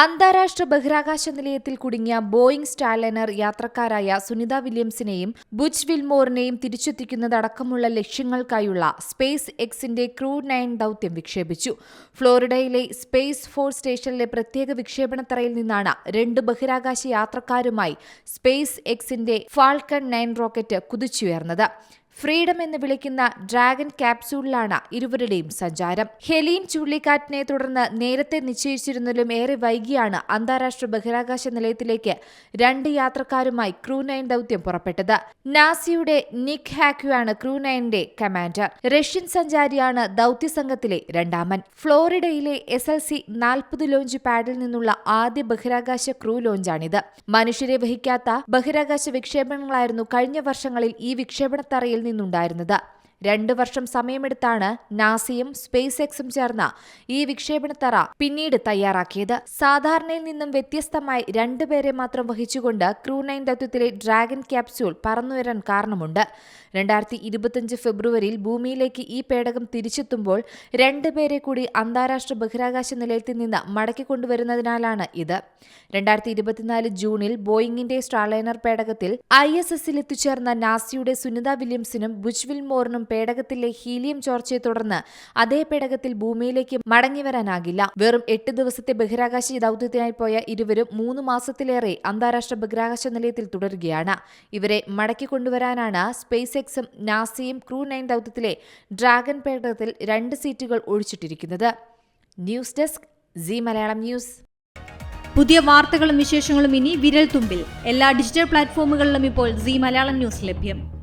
അന്താരാഷ്ട്ര ബഹിരാകാശ നിലയത്തിൽ കുടുങ്ങിയ ബോയിംഗ് സ്റ്റാലൈനർ യാത്രക്കാരായ സുനിത വില്യംസിനെയും ബുച്ച് വിൽമോറിനെയും തിരിച്ചെത്തിക്കുന്നതടക്കമുള്ള ലക്ഷ്യങ്ങൾക്കായുള്ള സ്പേസ് എക്സിന്റെ ക്രൂ നയൻ ദൌത്യം വിക്ഷേപിച്ചു. ഫ്ലോറിഡയിലെ സ്പേസ് ഫോഴ്സ് സ്റ്റേഷനിലെ പ്രത്യേക വിക്ഷേപണത്തറയിൽ നിന്നാണ് രണ്ട് ബഹിരാകാശ യാത്രക്കാരുമായി സ്പേസ് എക്സിന്റെ ഫാൾക്കൺ നയൻ റോക്കറ്റ് കുതിച്ചുയർന്നത്. ഫ്രീഡം എന്ന് വിളിക്കുന്ന ഡ്രാഗൺ ക്യാപ്സൂളിലാണ് ഇരുവരുടെയും സഞ്ചാരം. ഹെലീൻ ചുഴലിക്കാറ്റിനെ തുടർന്ന് നേരത്തെ നിശ്ചയിച്ചിരുന്നതിലും ഏറെ വൈകിയാണ് അന്താരാഷ്ട്ര ബഹിരാകാശ നിലയത്തിലേക്ക് രണ്ട് യാത്രക്കാരുമായി ക്രൂ നയൻ ദൌത്യം പുറപ്പെട്ടത്. നാസിയുടെ നിക് ഹാക്യുവാണ് ക്രൂ നയന്റെ കമാൻഡർ. റഷ്യൻ സഞ്ചാരിയാണ് ദൌത്യ സംഘത്തിലെ രണ്ടാമൻ. ഫ്ലോറിഡയിലെ എസ് എൽ സി നാൽപ്പത് ലോഞ്ച് പാഡിൽ നിന്നുള്ള ആദ്യ ബഹിരാകാശ ക്രൂ ലോഞ്ചാണിത്. മനുഷ്യരെ വഹിക്കാത്ത ബഹിരാകാശ വിക്ഷേപണങ്ങളായിരുന്നു കഴിഞ്ഞ വർഷങ്ങളിൽ ഈ വിക്ഷേപണത്തറയിൽ നിന്നുണ്ടായിരുന്നത് രണ്ട് വർഷം സമയമെടുത്താണ് നാസയും സ്പേസ് എക്സും ചേർന്ന ഈ വിക്ഷേപണത്തറ പിന്നീട് തയ്യാറാക്കിയത്. സാധാരണയിൽ നിന്നും വ്യത്യസ്തമായി രണ്ടുപേരെ മാത്രം വഹിച്ചുകൊണ്ട് ക്രൂ നയൻ ദൗത്യത്തിലെ ഡ്രാഗൺ ക്യാപ്സ്യൂൾ പറന്നുയരാൻ കാരണമുണ്ട്. രണ്ടായിരത്തി ഇരുപത്തിയഞ്ച് ഫെബ്രുവരിയിൽ ഭൂമിയിലേക്ക് ഈ പേടകം തിരിച്ചെത്തുമ്പോൾ രണ്ടുപേരെ കൂടി അന്താരാഷ്ട്ര ബഹിരാകാശ നിലയത്തിൽ നിന്ന് മടക്കിക്കൊണ്ടുവരുന്നതിനാലാണ് ഇത്. രണ്ടായിരത്തി ഇരുപത്തിനാല് ജൂണിൽ ബോയിങ്ങിന്റെ സ്റ്റാർലൈനർ പേടകത്തിൽ ഐ എസ് എസിൽ എത്തിച്ചേർന്ന നാസിയുടെ സുനിത വില്യംസിനും ബുജ്വിൽ വിൽമോറിനും പേടകത്തിലെ ഹീലിയം ചോർച്ചയെ തുടർന്ന് അതേ പേടകത്തിൽ ഭൂമിയിലേക്ക് മടങ്ങിവരാനാകില്ല വെറും എട്ട് ദിവസത്തെ ബഹിരാകാശ ദൌത്യത്തിനായി പോയ ഇരുവരും മൂന്ന് മാസത്തിലേറെ അന്താരാഷ്ട്ര ബഹിരാകാശ നിലയത്തിൽ തുടരുകയാണ്. ഇവരെ മടക്കി കൊണ്ടുവരാനാണ് സ്പേസ് എക്സും നാസയും ക്രൂ നയൻ ദൗത്യത്തിലെ ഡ്രാഗൺ പേടകത്തിൽ രണ്ട് സീറ്റുകൾ ഒഴിച്ചിട്ടിരിക്കുന്നത്. News desk C Malayalam news. പുതിയ വാർത്തകളും വിശേഷങ്ങളും ഇനി വിരൽ തുമ്പിൽ എല്ലാ ഡിജിറ്റൽ പ്ലാറ്റ്ഫോമുകളിലും ഇപ്പോൾ സി മലയാളം ന്യൂസ് ലഭ്യം.